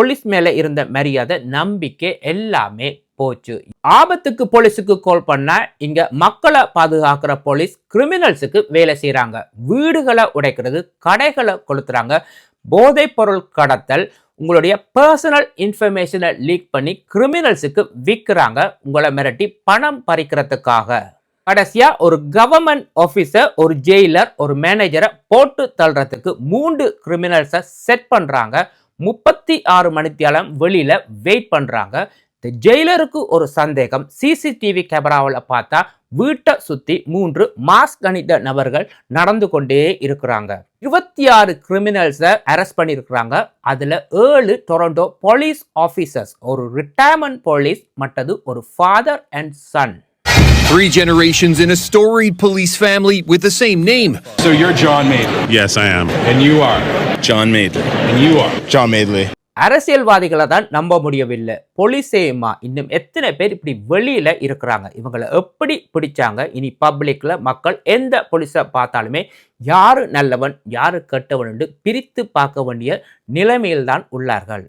Police மேல இருந்த மரியாதை நம்பிக்கை எல்லாமே போச்சு. ஆபத்துக்கு போலீஸுக்கு கால் பண்ணா இங்க மக்களை பாதுகாக்கிற போலீஸ் கிரிமினல்ஸுக்கு வேலை செய்கிறாங்க வீடுகளை உடைக்கிறது கடைகளை கொளுத்துறாங்க. போதைப் பொருள் கடத்தல் உங்களுடைய பர்சனல் இன்ஃபர்மேஷனை லீக் பண்ணி கிரிமினல்ஸுக்கு விற்கிறாங்க. உங்களை மிரட்டி பணம் பறிக்கிறதுக்காக. கடைசியா ஒரு கவர்மெண்ட் ஆஃபீஸர் ஒரு ஜெயிலர் ஒரு மேனேஜரை போட்டு தள்ளுறதுக்கு மூன்று கிரிமினல்ஸை செட் பண்றாங்க. முப்பத்தி ஆறு மணித்தியாலம் வெளியில வெயிட் பண்றாங்க. இந்த ஜெயிலருக்கு ஒரு சந்தேகம். சிசிடிவி கேமராவில் பார்த்தா வீட்டை சுத்தி மூன்று மாஸ்க் அணிந்த நபர்கள் நடந்து கொண்டே இருக்கிறாங்க. இருபத்தி ஆறு கிரிமினல்ஸை அரெஸ்ட் பண்ணியிருக்கிறாங்க. அதுல ஏழு டொரண்டோ போலீஸ் ஆஃபீஸர்ஸ் ஒரு ரிட்டையர்மெண்ட் போலீஸ் மற்றது ஒரு father and son Three generations in a storied police family with the same name. So you're John Maidley, Yes, I am. and you are, John Maidley. and you are. John Maidley. அரசியல்வாதிகளை தான் நம்ப முடியவில்லை போலீஸேமா இன்னும் எத்தனை பேர் இப்படி வெளியில இருக்கிறாங்க இவங்களை எப்படி பிடிச்சாங்க இனி பப்ளிக்ல மக்கள் எந்த போலீஸை பார்த்தாலுமே யாரு நல்லவன் யாரு கெட்டவன் என்று பிரித்து பார்க்க வேண்டிய நிலைமையில்தான் உள்ளார்கள்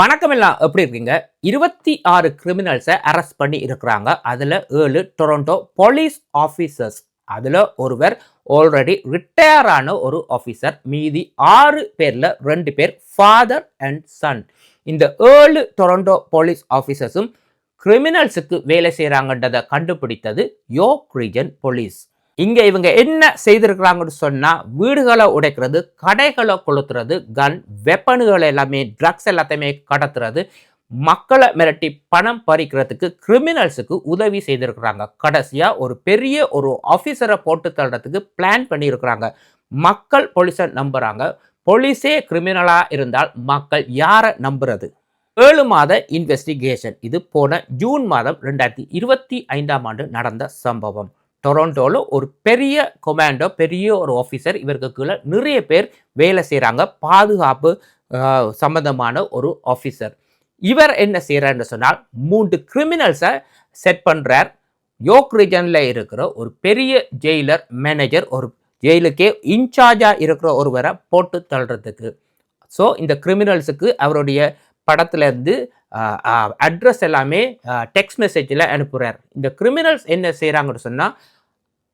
வணக்கம் எல்லாம். எப்படி இருக்கீங்க? இருபத்தி ஆறு கிரிமினல்ஸை அரெஸ்ட் பண்ணி இருக்கிறாங்க. அதில் ஏழு டொரண்டோ போலீஸ் ஆஃபீஸர்ஸ் அதில் ஒருவர் ஆல்ரெடி ரிட்டையரான ஒரு ஆஃபீஸர் மீதி ஆறு பேரில் ரெண்டு பேர் ஃபாதர் அண்ட் சன் இந்த ஏழு டொரண்டோ போலீஸ் ஆஃபீஸர்ஸும் கிரிமினல்ஸுக்கு வேலை செய்கிறாங்கன்றதை கண்டுபிடித்தது யோக் ரீஜன் போலீஸ் இங்க இவங்க என்ன செய்திருக்கிறாங்கன்னு சொன்னா வீடுகளை உடைக்கிறது கடைகளை கொளுத்துறது கன் வெப்பனுகள் எல்லாமே ட்ரக்ஸ் எல்லாத்தையுமே கடத்துறது மக்களை மிரட்டி பணம் பறிக்கிறதுக்கு கிரிமினல்ஸுக்கு உதவி செய்திருக்கிறாங்க. கடைசியா ஒரு பெரிய ஒரு ஆஃபீஸரை போட்டு தள்ளுறதுக்கு பிளான் பண்ணியிருக்கிறாங்க. மக்கள் போலீஸை நம்புறாங்க. போலீஸே கிரிமினலா இருந்தால் மக்கள் யாரை நம்புறது? ஏழு மாத இன்வெஸ்டிகேஷன் இது போன ஜூன் மாதம் ரெண்டாயிரத்தி இருபத்தி ஐந்தாம் ஆண்டு நடந்த சம்பவம். டொரண்டோவில் ஒரு பெரிய கொமாண்டோ பெரிய ஒரு ஆஃபீஸர் இவருக்கு கீழே நிறைய பேர் வேலை செய்கிறாங்க பாதுகாப்பு சம்பந்தமான ஒரு ஆஃபீஸர் இவர் என்ன செய்கிறார்னு சொன்னால் மூன்று கிரிமினல்ஸை செட் பண்ணுறார் யோக் ரீஜனில் இருக்கிற ஒரு பெரிய ஜெயிலர் மேனேஜர் ஒரு ஜெயிலுக்கே இன்சார்ஜாக இருக்கிற ஒருவரை போட்டு தள்ளுறதுக்கு. ஸோ இந்த கிரிமினல்ஸுக்கு அவருடைய படத்துலேருந்து அட்ரஸ் எல்லாமே டெக்ஸ்ட் மெசேஜில் அனுப்புகிறார் இந்த கிரிமினல்ஸ் என்ன செய்கிறாங்கன்னு சொன்னால்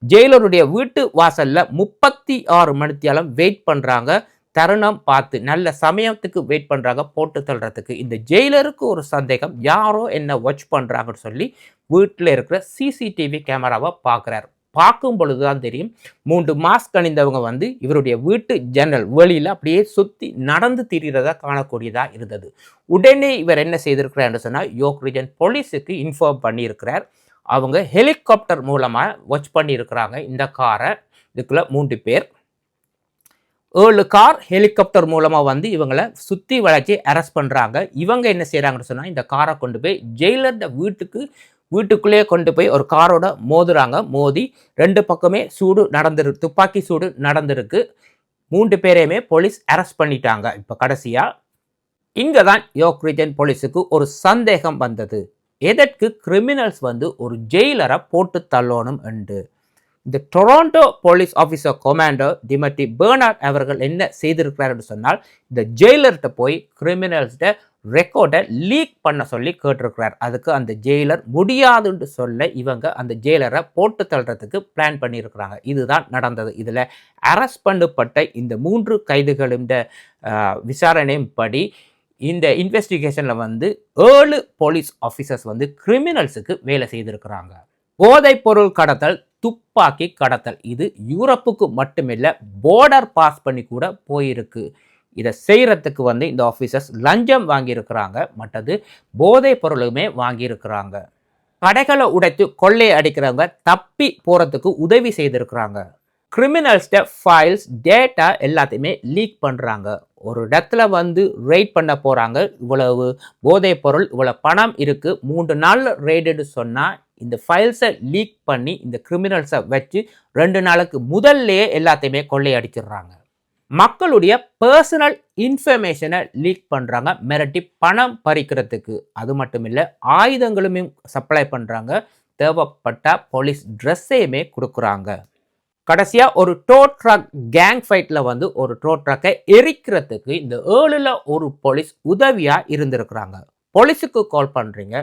ஜெயிலருடைய வீட்டு வாசலில் முப்பத்தி ஆறு மணித்தியாலம் வெயிட் பண்ணுறாங்க தருணம் பார்த்து நல்ல சமயத்துக்கு வெயிட் பண்ணுறாங்க போட்டு தள்ளுறதுக்கு. இந்த ஜெயிலருக்கு ஒரு சந்தேகம். யாரோ என்ன வாட்ச் பண்ணுறாங்கன்னு சொல்லி வீட்டில் இருக்கிற சிசிடிவி கேமராவை பார்க்குறாரு பார்க்கும் பொழுது தான் தெரியும். மூன்று மாஸ்க் அணிந்தவங்க வந்து இவருடைய வீட்டு ஜன்னல் வெளியில் அப்படியே சுற்றி நடந்து திரிகிறதா காணக்கூடியதாக இருந்தது. உடனே இவர் என்ன செய்திருக்கிறார்னு சொன்னால் யோக்ரிஜன் போலீஸுக்கு இன்ஃபார்ம் பண்ணியிருக்கிறார். அவங்க ஹெலிகாப்டர் மூலமாக வாட்ச் பண்ணியிருக்கிறாங்க. இந்த காரை இதுக்குள்ள மூன்று பேர். ஏழு கார் ஹெலிகாப்டர் மூலமாக வந்து இவங்களை சுற்றி வளைச்சி அரெஸ்ட் பண்ணுறாங்க இவங்க என்ன செய்கிறாங்கன்னு சொன்னால் இந்த காரை கொண்டு போய் ஜெயிலர் வீட்டுக்கு வீட்டுக்குள்ளேயே கொண்டு போய் ஒரு காரோட மோதுறாங்க. மோதி ரெண்டு பக்கமே சூடு நடந்திருக்கு துப்பாக்கி சூடு நடந்திருக்கு. மூன்று பேரையுமே போலீஸ் அரெஸ்ட் பண்ணிட்டாங்க. இப்போ கடைசியாக இங்கே தான் யோக் ரீஜன் போலீஸுக்கு ஒரு சந்தேகம் வந்தது. எதற்கு கிரிமினல்ஸ் வந்து ஒரு ஜெயிலரை போட்டு தள்ளணும் என்று. இந்த Toronto police officer commando Timothy Bernard அவர்கள் என்ன செய்திருக்கிறார் என்று சொன்னால் இந்த ஜெயிலர்கிட்ட போய் கிரிமினல்ஸ்கிட்ட ரெக்கார்டை லீக் பண்ண சொல்லி கேட்டிருக்கிறார். அதுக்கு அந்த ஜெயிலர் முடியாதுன்னு சொல்ல இவங்க அந்த ஜெயிலரை போட்டு தள்ளுறதுக்கு பிளான் பண்ணியிருக்கிறாங்க. இதுதான் நடந்தது. இதில் அரெஸ்ட் பண்ணப்பட்ட இந்த மூன்று கைதுகளின் விசாரணையும் படி இந்த இன்வெஸ்டிகேஷனில் வந்து ஏழு போலீஸ் ஆஃபீஸர்ஸ் வந்து கிரிமினல்ஸுக்கு வேலை செய்திருக்கிறாங்க. போதைப் பொருள் கடத்தல் துப்பாக்கி கடத்தல். இது யூரோப்புக்கு மட்டுமில்லை போர்டர் பாஸ் பண்ணி கூட போயிருக்கு. இதை செய்கிறதுக்கு வந்து இந்த ஆஃபீஸர்ஸ் லஞ்சம் வாங்கியிருக்கிறாங்க மற்றது போதைப் பொருளுமே வாங்கியிருக்கிறாங்க. கடைகளை உடைத்து கொள்ளை அடிக்கிறவங்க தப்பி போகிறதுக்கு உதவி செய்திருக்கிறாங்க. கிரிமினல்ஸ்ட ஃபைல்ஸ் டேட்டா எல்லாத்தையுமே லீக் பண்ணுறாங்க ஒரு இடத்துல வந்து ரெய்ட் பண்ண போகிறாங்க இவ்வளவு போதைப் பொருள் இவ்வளோ பணம் இருக்குது மூன்று நாள் ரெய்டுன்னு சொன்னால் இந்த ஃபைல்ஸை லீக் பண்ணி இந்த கிரிமினல்ஸை வச்சு ரெண்டு நாளுக்கு முதல்லையே எல்லாத்தையுமே கொள்ளையடிச்சிடுறாங்க மக்களுடைய பர்சனல் இன்ஃபர்மேஷனை லீக் பண்ணுறாங்க மிரட்டி பணம் பறிக்கிறதுக்கு. அது மட்டும் இல்லை ஆயுதங்களுமே சப்ளை பண்ணுறாங்க தேவைப்பட்ட போலீஸ் ட்ரெஸ்ஸையுமே கொடுக்குறாங்க. கடைசியாக ஒரு டோ ட்ரக் கேங் ஃபைட்டில் வந்து ஒரு டோ ட்ரக்கை எரிக்கிறதுக்கு இந்த ஏழில் ஒரு போலீஸ் உதவியாக இருந்திருக்கிறாங்க. போலீஸுக்கு கால் பண்ணுறீங்க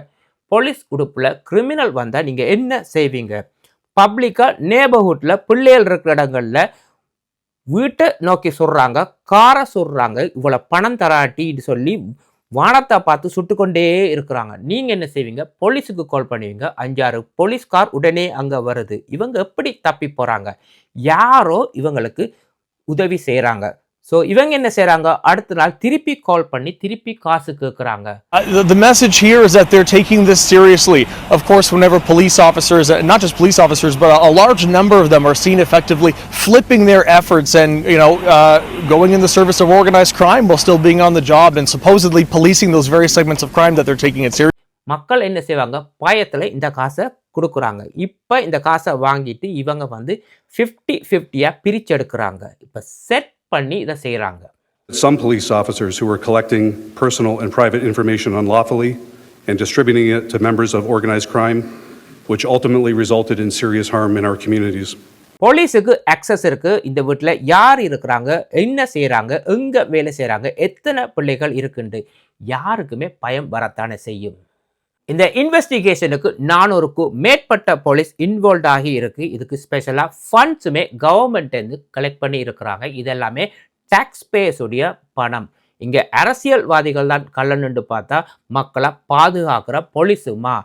போலீஸ் உடுப்பில் கிரிமினல் வந்தால் நீங்கள் என்ன செய்வீங்க? பப்ளிக்காக நேபர்ஹுட்டில் பிள்ளைகள் இருக்கிற இடங்களில் வீட்டை நோக்கி சுடுறாங்க காரை சுடுறாங்க இவ்வளவு பணம் தராட்டின்னு சொல்லி வானத்தை பார்த்து சுட்டுக்கொண்டே இருக்கிறாங்க. நீங்க என்ன செய்வீங்க? போலீஸுக்கு கால் பண்ணுவீங்க. அஞ்சாறு போலீஸ் கார் உடனே அங்க வருது. இவங்க எப்படி தப்பி போறாங்க? யாரோ இவங்களுக்கு உதவி செய்கிறாங்க ஸோ இவங்க என்ன செய்றாங்க அடுத்த நாள் திருப்பி கால் பண்ணி திருப்பி காசு கேட்குறாங்க Uh, the, message here is that they're taking this seriously. Of course, whenever police officers, uh, not just police officers, but a, large number of them are seen effectively flipping their efforts and, you know, uh, going in the service of organized crime while still being on the job and supposedly policing those very segments of crime that they're taking it seriously. மக்கள் என்ன செய்வாங்க பாயத்தில் இந்த காசை கொடுக்குறாங்க இப்போ இந்த காசை வாங்கிட்டு இவங்க வந்து ஃபிஃப்டி ஃபிஃப்டியாக பிரிச்செடுக்கிறாங்க இப்போ செட் பண்ணி இதை செய்கிறாங்க Some police officers who were collecting personal and private information unlawfully and distributing it to members of organized crime, which ultimately resulted in serious harm in our communities. போலீஸுக்கு அக்சஸ் இருக்கு இந்த வீட்டில் யார் இருக்கிறாங்க என்ன செய்கிறாங்க எங்கே வேலை செய்கிறாங்க எத்தனை பிள்ளைகள் இருக்குண்டு யாருக்குமே பயம் வரத்தானே செய்யும் இந்த இன்வெஸ்டிகேஷனுக்கு நானூறுக்கும் மேற்பட்ட போலீஸ் இன்வால்வ் ஆகி இருக்கு. இதுக்கு ஸ்பெஷலாக ஃபண்ட்ஸுமே கவர்மெண்ட்லேருந்து கலெக்ட் பண்ணி இருக்கிறாங்க. இதெல்லாமே டேக்ஸ் பேஸுடைய பணம். இங்கே அரசியல்வாதிகள் தான் கள்ளனுண்டு பார்த்தா மக்களை பாதுகாக்கிற போலீஸுமா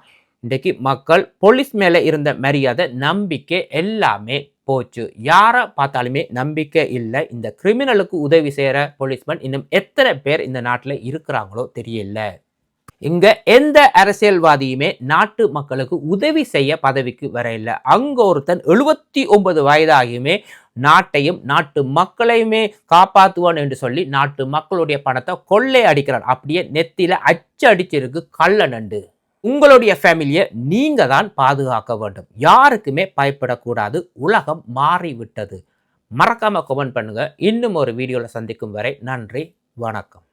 இன்றைக்கு மக்கள் போலீஸ் மேலே இருந்த மரியாதை நம்பிக்கை எல்லாமே போச்சு. யாரை பார்த்தாலுமே நம்பிக்கை இல்லை. இந்த கிரிமினலுக்கு உதவி செய்கிற போலீஸ்மேன் இன்னும் எத்தனை பேர் இந்த நாட்டில் இருக்கிறாங்களோ தெரியல. இங்க எந்த அரசியல்வாதியுமே நாட்டு மக்களுக்கு உதவி செய்ய பதவிக்கு வரையில்லை அங்க ஒருத்தன் எழுபத்தி ஒன்பது வயதாகியுமே நாட்டையும் நாட்டு மக்களையுமே காப்பாற்றுவான் என்று சொல்லி நாட்டு மக்களுடைய பணத்தை கொள்ளை அடிக்கிறான். அப்படியே நெத்தியில அச்சு அடிச்சிருக்கு கள்ள நண்டு. உங்களுடைய ஃபேமிலியை நீங்க தான் பாதுகாக்க வேண்டும். யாருக்குமே பயப்படக்கூடாது. உலகம் மாறிவிட்டது. மறக்காம கமெண்ட் பண்ணுங்க. இன்னும் ஒரு வீடியோவில் சந்திக்கும் வரை நன்றி வணக்கம்.